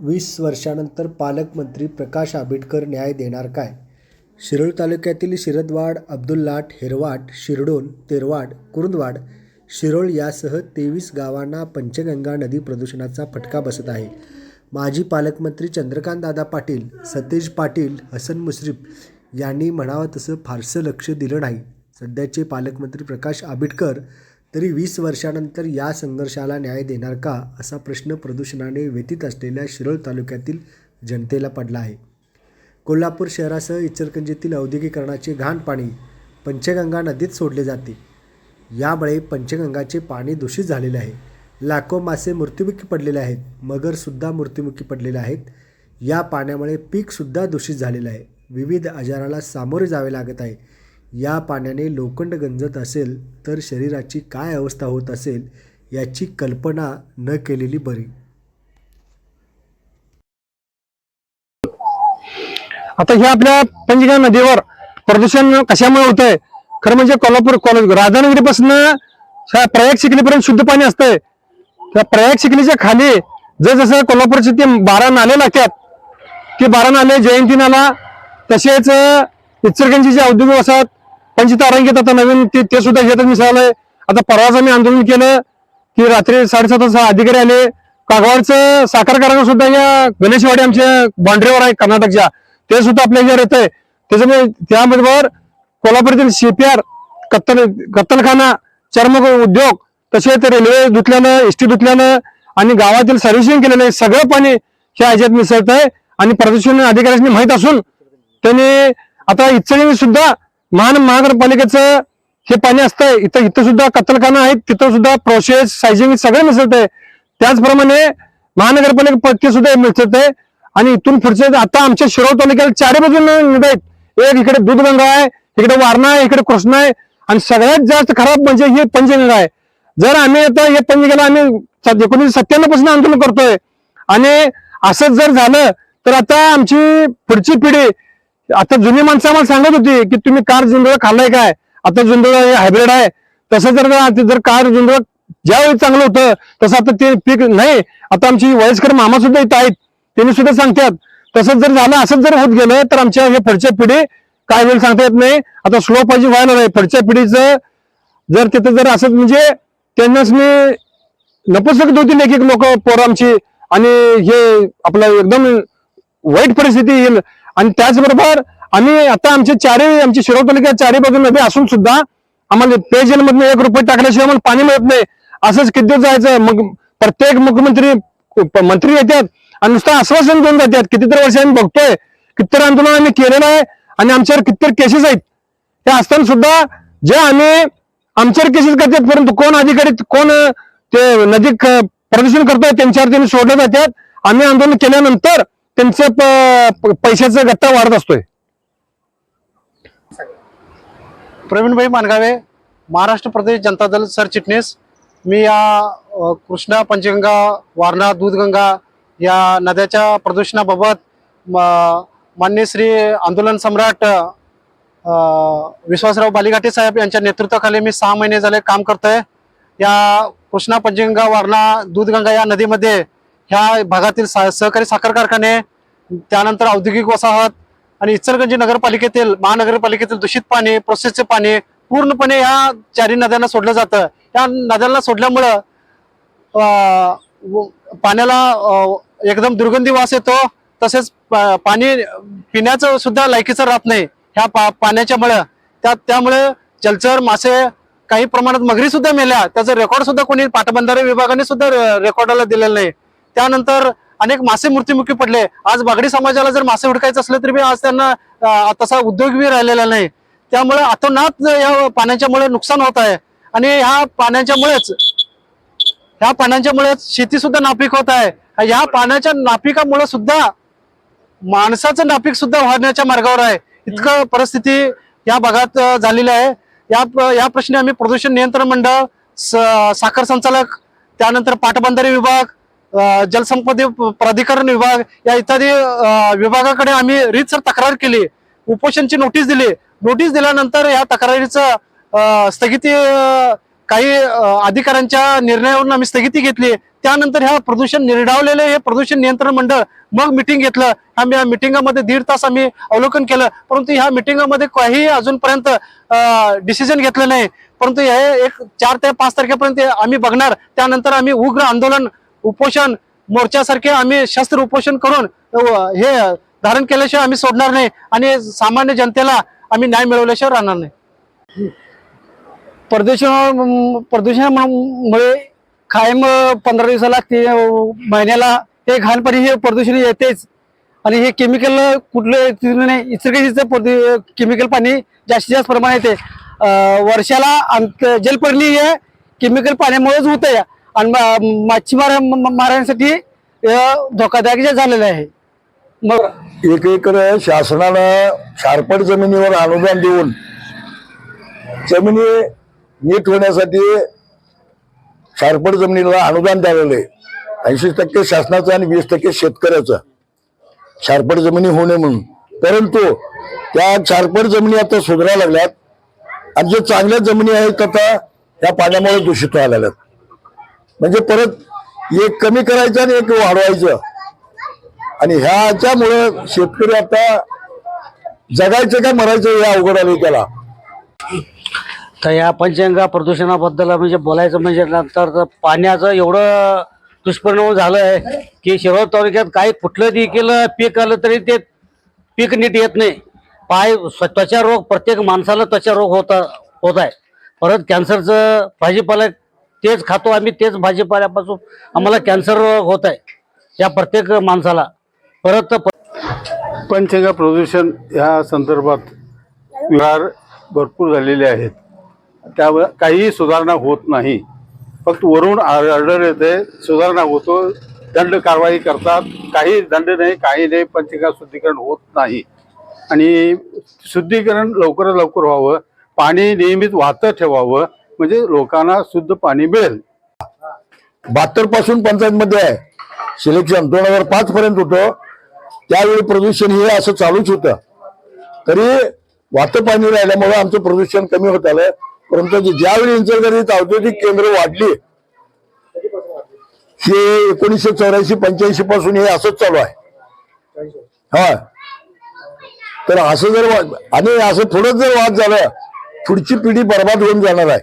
वीस वर्षानंतर पालकमंत्री प्रकाश आंबेडकर न्याय देणार काय? शिरोळ तालुक्यातील शिरदवाड अब्दुल्लाट हेरवाट शिरडोन तेरवाड कुरुंदवाड शिरोळ यासह तेवीस गावांना पंचगंगा नदी प्रदूषणाचा फटका बसत आहे. माजी पालकमंत्री चंद्रकांतदादा पाटील सतेज पाटील हसन मुश्रीफ यांनी म्हणावं तसं फारसं लक्ष दिलं नाही. सध्याचे पालकमंत्री प्रकाश आंबेडकर तरी वीस वर्षानंतर या संघर्षाला न्याय देणार का असा प्रश्न प्रदूषणाने व्यतीत असलेल्या शिरोळ तालुक्यातील जनतेला पडला आहे. कोल्हापूर शहरासह इचलकरंजीतील औद्योगिकरणाचे घाण पाणी पंचगंगा नदीत सोडले जाते. यामुळे पंचगंगाचे पाणी दूषित झालेले आहे. लाखो मासे मृत्युमुखी पडलेले आहेत. मगरसुद्धा मृत्युमुखी पडलेले आहेत. या पाण्यामुळे पीकसुद्धा दूषित झालेलं आहे. विविध आजाराला सामोरे जावे लागत आहे. या पाण्याने लोखंड गंजत असेल तर शरीराची काय अवस्था होत असेल याची कल्पना न केलेली बरी. आता ह्या आपल्या पंचगा नदीवर प्रदूषण कशामुळे होत आहे खरं म्हणजे कोल्हापूर कॉलेज राधानगरीपासून प्रयाग शिकलीपर्यंत शुद्ध पाणी असतंय. त्या प्रयाग शिकलीच्या खाली जसं कोल्हापूरचे ते बारा नाले लागतात ते बारा नाले जयंती नाला तसेच इचलकरंजी जे औद्योगिक वसाहत पंचतारांगीत आता नवीन ते ते सुद्धा घेतात मिसळलंय आता परवाच आम्ही आंदोलन केलं की रात्री साडेसात अधिकारी आले. कागवाडचं साखर कारखाना सुद्धा या गणेशवाडी आमच्या बाउंड्रीवर आहे कर्नाटकच्या. ते सुद्धा आपल्या ह्याच्यावर येत आहे त्याच्यामुळे त्याबरोबर कोल्हापूरतील सीपीआर कत्तल कत्तलखाना चर्म उद्योग तसेच रेल्वे धुतल्यानं एस टी धुतल्यानं आणि गावातील सर्व्हिसिंग केलेलं आहे. सगळं पाणी ह्या ह्याच्यात मिसळत आहे आणि प्रदूषण अधिकाऱ्यांनी माहीत असून त्यांनी आता इच्छा सुद्धा महान महानगरपालिकेचं हे पाणी असतंय इथं इथं सुद्धा कत्तलखाना आहेत तिथं सुद्धा प्रोसेस सायझिंग सगळं मिसळत आहे. त्याचप्रमाणे महानगरपालिका पट्टी सुद्धा मिसळत आहे. आणि इथून पुढचे आता आमच्या शिरोळ तालुक्याला चारी बाजूने नद्या आहेत. एक इकडे दूधगंगा आहे इकडे वारणा आहे इकडे कृष्णा आहे. आणि सगळ्यात जास्त खराब म्हणजे ही पंचगंगा आहे. जर आम्ही आता हे पंचगंगा आम्ही एकोणीसशे सत्त्याण्णवपासून आंदोलन करतोय. आणि असंच जर झालं तर आता आमची पुढची पिढी आता जुनी माणसं आम्हाला सांगत होती की तुम्ही कार जुंदळ खाल्लाय काय? आता जुंदळ हे हायब्रिड आहे. तसं जर जर कार जुंदळ ज्यावेळी चांगलं होतं तसं आता ते पीक नाही. आता आमची वयस्कर मामा सुद्धा इथं आहेत. त्यांनी सुद्धा सांगतात. तसंच जर झालं असंच जर होत गेलं तर आमच्या हे पुढच्या पिढी काय होईल सांगता येत नाही. आता स्लो पाहिजे व्हायला नाही पुढच्या पिढीचं जर तिथं जर असंच म्हणजे त्यांनाच मी नपुसक होती एक एक लोक पोरं आमची. आणि हे आपलं एकदम वाईट परिस्थिती येईल. आणि त्याचबरोबर आम्ही आता आमचे चारही आमची शिरोळ तालुक्यात चारही बाजू नदी असून सुद्धा आम्हाला पेयजल मधून एक रुपये टाकल्याशिवाय आम्हाला पाणी मिळत नाही. असंच किती जायचं मग प्रत्येक मुख्यमंत्री मंत्री येतात आणि नुसतं आश्वासन देऊन जातात. कितीतरी वर्ष आम्ही बघतोय कितीतरी आंदोलन आम्ही केलेलं आहे आणि आमच्यावर कितीतरी केसेस आहेत. हे असताना सुद्धा जे आम्ही आमच्यावर केसेस करतात परंतु कोण अधिकारी कोण ते नदी क- प्रदूषण करतोय त्यांच्यावर त्यांनी सोडले जातात. आम्ही आंदोलन केल्यानंतर त्यांचं पैशाचा गट्टा वाढत असतोय. प्रवीणभाई मानगावे महाराष्ट्र प्रदेश जनता दल सरचिटणीस मी या कृष्णा पंचगंगा वारणा दूधगंगा या नद्याच्या प्रदूषणाबाबत मान्य श्री आंदोलन सम्राट विश्वासराव बालिघाटे साहेब यांच्या नेतृत्वाखाली मी सहा महिने झाले काम करतोय. या कृष्णा पंचगंगा वारणा दूधगंगा या नदीमध्ये ह्या भागातील सा- सहकारी साखर कारखाने त्यानंतर औद्योगिक वसाहत आणि इचलकरंजी नगरपालिकेतील महानगरपालिकेतील दूषित पाणी प्रोसेसचे पाणी पूर्णपणे या चारी नद्यांना सोडलं जातं. या नद्यांना सोडल्यामुळं व- पाण्याला एकदम दुर्गंधी वास येतो. तसेच पाणी पिण्याचं सुद्धा लायकीचं राहत नाही. ह्या पा पाण्याच्यामुळं. त्या त्यामुळे जलचर मासे काही प्रमाणात मगरी सुद्धा मेल्या. त्याचं रेकॉर्ड सुद्धा कोणी पाटबंधारे विभागाने सुद्धा रेकॉर्डाला दिलेलं नाही. त्यानंतर अनेक मासे मृत्युमुखी पडले. आज बागडी समाजाला जर मासे हुडकायचं असलं तरी आज त्यांना तसा उद्योगही राहिलेला नाही. त्यामुळे अतोनात या पाण्याच्यामुळे नुकसान होत आहे. आणि ह्या पाण्याच्यामुळेच ह्या पाण्याच्यामुळेच शेती सुद्धा नापीक होत आहे. ह्या पाण्याच्या नापिकामुळे सुद्धा माणसाचं नापीक सुद्धा वाढण्याच्या मार्गावर आहे. इतकं परिस्थिती या भागात झालेली आहे. या या प्रश्नी आम्ही प्रदूषण नियंत्रण मंडळ स- साखर संचालक त्यानंतर पाटबंधारे विभाग जलसंपदा प्राधिकरण विभाग या इत्यादी विभागाकडे आम्ही रीतसर तक्रार केली. उपोषणची नोटीस दिली. नोटीस दिल्यानंतर या तक्रारीचं स्थगिती काही अधिकाऱ्यांच्या निर्णयावरून आम्ही स्थगिती घेतली. त्यानंतर ह्या प्रदूषण निर्डावलेले हे प्रदूषण नियंत्रण मंडळ मग मिटिंग घेतलं. आम्ही या मिटिंगामध्ये दीड तास आम्ही अवलोकन केलं. परंतु ह्या मिटिंगामध्ये काही अजूनपर्यंत डिसिजन घेतलं नाही. परंतु हे एक चार ते पाच तारखेपर्यंत आम्ही बघणार. त्यानंतर आम्ही उग्र आंदोलन उपोषण मोर्चासारखे आम्ही शस्त्र उपोषण करून हे धारण केल्याशिवाय आम्ही सोडणार नाही आणि सामान्य जनतेला आम्ही न्याय मिळवल्याशिवाय राहणार नाही. प्रदूषण प्रदूषणामुळे कायम पंधरा दिवसाला ते महिन्याला हे घाणपाणी हे प्रदूषण येतेच. आणि हे केमिकल कुठलं नाही इचरकेजीचं प्रदू केमिकल पाणी जास्तीत जास्त प्रमाणात येते. वर्षाला अंत जलपर्णी हे केमिकल पाण्यामुळेच होतं या आणि मच्छीमार मारण्यासाठी धोकादायक झालेलं आहे. मग एक एकर शासनानं शारपट जमिनीवर अनुदान देऊन जमिनी नीट होण्यासाठी शारपट जमिनीला अनुदान द्यालेलं आहे ऐंशी टक्के शासनाचं आणि वीस टक्के शेतकऱ्याचं शारपट जमिनी होणे म्हणून. परंतु त्या शारपट जमिनी आता सुधारायला लागल्यात आणि जे चांगल्या जमिनी आहेत आता त्या पाण्यामुळे दूषित व्हायला लागल्यात. म्हणजे परत एक कमी करायचं आणि एक वाढवायचं. आणि ह्याच्यामुळं शेतकरी आता जगायचं का मरायचं हे अवघड आले त्याला. तर या पंचगंगा प्रदूषणाबद्दल म्हणजे बोलायचं म्हणजे नंतर पाण्याचं एवढं दुष्परिणाम झालं आहे की शिरोळ तालुक्यात काही कुठलं देखील पीक आलं तरी ते पीक नीट येत नाही. पाय स्व- त्वचा रोग प्रत्येक माणसाला त्वचा रोग होता होत आहे. परत कॅन्सरचं भाजीपाला तेच खातो आम्ही तेच भाजीपाल्यापासून आम्हाला कॅन्सर होत आहे. या प्रत्येक माणसाला. परत पंचगा प्रदूषण ह्या संदर्भात व्यवहार भरपूर झालेले आहेत. त्यावर काहीही सुधारणा होत नाही. फक्त वरून ऑर्डर येते सुधारणा होतो दंड कारवाई करतात. काही दंड नाही काही नाही पंचगा शुद्धीकरण होत नाही. आणि शुद्धीकरण लवकरात लवकर व्हावं पाणी नियमित वाहतं ठेवावं म्हणजे लोकांना शुद्ध पाणी मिळेल. बहात्तरपासून पंचायत मध्ये आहे. सिलेक्शन दोन हजार पाच पर्यंत होतं. त्यावेळी प्रदूषण हे असं चालूच होतं. तरी वाहतं पाणी राहिल्यामुळे आमचं प्रदूषण कमी होत आलं. परंतु ज्यावेळी इंचलकरंजीत औद्योगिक केंद्र वाढली हे एकोणीसशे चौऱ्याऐंशी पंच्याऐंशी पासून हे असंच चालू आहे. हा. तर असं जर आणि असं थोडं जर वाद झालं पुढची पिढी बर्बाद होऊन जाणार आहे.